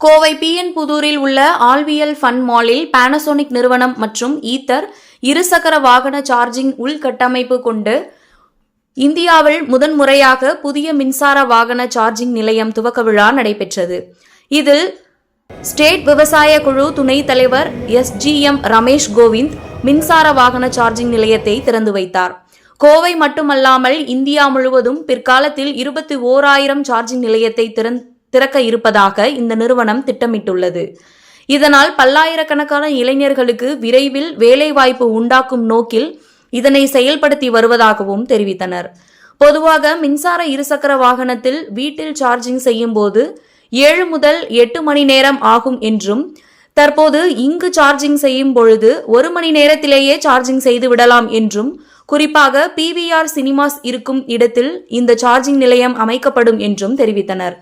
Kovai PN புதூரில் உள்ள ஆல்வியல் fun மாலில் Panasonic நிறுவனம் மற்றும் ஈத்தர் இருசக்கர வாகன சார்ஜிங் உள்கட்டமைப்பு கொண்டு இந்தியாவில் முதன்முறையாக புதிய மின்சார வாகன சார்ஜிங் நிலையம் துவக்க விழா நடைபெற்றது. இதில் ஸ்டேட் விவசாய குழு துணைத் தலைவர் S G M Ramesh Govind மின்சார வாகன சார்ஜிங் நிலையத்தை திறந்து வைத்தார். கோவை மட்டுமல்லாமல் இந்தியா முழுவதும் பிற்காலத்தில் இருபத்தி ஓராயிரம் சார்ஜிங் நிலையத்தை திறந்- திறக்க இருப்பதாக இந்த நிறுவனம் திட்டமிட்டுள்ளது. இதனால் பல்லாயிரக்கணக்கான இளைஞர்களுக்கு விரைவில் வேலைவாய்ப்பு உண்டாக்கும் நோக்கில் இதனை செயல்படுத்தி வருவதாகவும் தெரிவித்தனர். பொதுவாக மின்சார இருசக்கர வாகனத்தில் வீட்டில் சார்ஜிங் செய்யும் போது ஏழு முதல் எட்டு மணி நேரம் ஆகும் என்றும் தற்போது இங்கு சார்ஜிங் செய்யும் பொழுது ஒரு மணி நேரத்திலேயே சார்ஜிங் செய்து விடலாம் என்றும் குறிப்பாக பிவிஆர் சினிமாஸ் இருக்கும் இடத்தில் இந்த சார்ஜிங் நிலையம் அமைக்கப்படும் என்றும் தெரிவித்தனர்.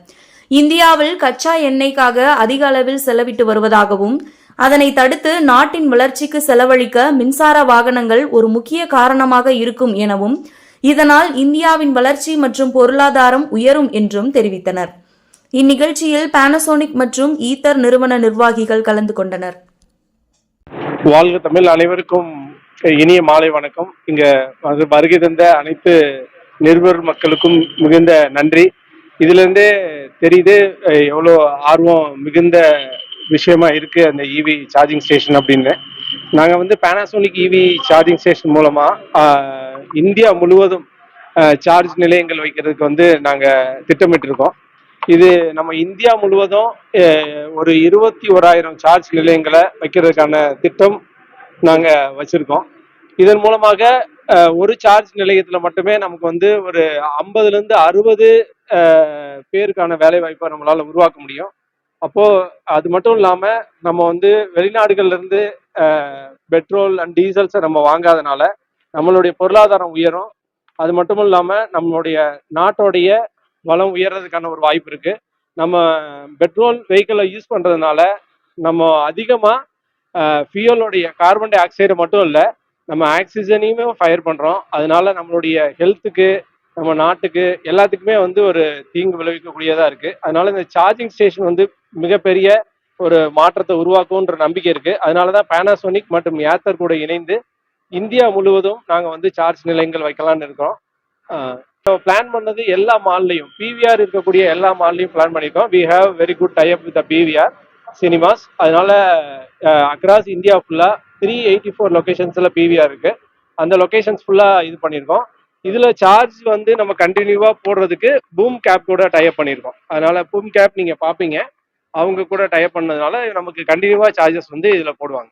இந்தியாவில் கச்சா எண்ணெய்க்காக அதிக அளவில் செலவிட்டு வருவதாகவும் அதனை தடுத்து நாட்டின் வளர்ச்சிக்கு செலவழிக்க மின்சார வாகனங்கள் ஒரு முக்கிய காரணமாக இருக்கும் எனவும் இதனால் இந்தியாவின் வளர்ச்சி மற்றும் பொருளாதாரம் உயரும் என்றும் தெரிவித்தனர். இந்நிகழ்ச்சியில் பானசோனிக் மற்றும் ஈத்தர் நிறுவன நிர்வாகிகள் கலந்து கொண்டனர். வாழ்க தமிழ் அனைவருக்கும் இனிய மாலை வணக்கம். இங்க வருகை தந்த அனைத்து நிருபர் மக்களுக்கும் மிகுந்த நன்றி. இதுல இருந்தே தெரியுது எவ்வளோ ஆர்வம் மிகுந்த விஷயமா இருக்கு அந்த இவி சார்ஜிங் ஸ்டேஷன் அப்படின்னு. நாங்கள் வந்து பேனாசோனிக் இவி சார்ஜிங் ஸ்டேஷன் மூலமா இந்தியா முழுவதும் சார்ஜ் நிலையங்கள் வைக்கிறதுக்கு வந்து நாங்கள் திட்டமிட்டிருக்கோம். இது நம்ம இந்தியா முழுவதும் ஒரு இருபத்தி ஓராயிரம் சார்ஜ் நிலையங்களை வைக்கிறதுக்கான திட்டம் நாங்கள் வச்சுருக்கோம். இதன் மூலமாக ஒரு சார்ஜ் நிலையத்தில் மட்டுமே நமக்கு வந்து ஒரு ஐம்பதுலேருந்து அறுபது பேருக்கான வேலை வாய்ப்பை நம்மளால் உருவாக்க முடியும். அப்போது அது மட்டும் இல்லாமல் நம்ம வந்து வெளிநாடுகள்லேருந்து பெட்ரோல் அண்ட் டீசல்ஸை நம்ம வாங்காதனால நம்மளுடைய பொருளாதாரம் உயரும். அது மட்டும் இல்லாமல் நம்மளுடைய நாட்டோடைய வளம் உயர்றதுக்கான ஒரு வாய்ப்பு இருக்குது நம்ம பெட்ரோல் வெஹிக்கிளை யூஸ் பண்ணுறதுனால நம்ம அதிகமாக ஃபியூலோடைய கார்பன் டை ஆக்சைடு மட்டும் இல்லை நம்ம ஆக்சிஜனையுமே ஃபயர் பண்ணுறோம் அதனால நம்மளுடைய ஹெல்த்துக்கு நம்ம நாட்டுக்கு எல்லாத்துக்குமே வந்து ஒரு தீங்கு விளைவிக்கக்கூடியதா இருக்கு. அதனால இந்த சார்ஜிங் ஸ்டேஷன் வந்து மிகப்பெரிய ஒரு மாற்றத்தை உருவாக்கும்ன்ற நம்பிக்கை இருக்கு. அதனால தான் பேனாசோனிக் மற்றும் ஏத்தர் கூட இணைந்து இந்தியா முழுவதும் நாங்க வந்து சார்ஜ் நிலையங்கள் வைக்கலாம்னு இருக்கோம். பிளான் பண்ணது எல்லா மால்லையும் பிவிஆர் இருக்கக்கூடிய எல்லா மால்லையும் பிளான் பண்ணியிருக்கோம் we have very good type with PVR cinemas அதனால அக்ராஸ் இந்தியா ஃபுல்லா த்ரீ எயிட்டி ஃபோர் லொகேஷன்ஸ்ல பிவிஆர் இருக்கு. அந்த லொகேஷன்ஸ் ஃபுல்லா இது பண்ணியிருக்கோம் இதுல சார்ஜ் வந்து நம்ம கண்டினியூவா போடுறதுக்கு பூம் கேப் கூட டைப் பண்ணியிருக்கோம் அதனால பூம் கேப் நீங்க பாப்பீங்க. அவங்க கூட டைப் பண்ணதுனால நமக்கு கண்டினியூவா சார்ஜஸ் வந்து இதுல போடுவாங்க.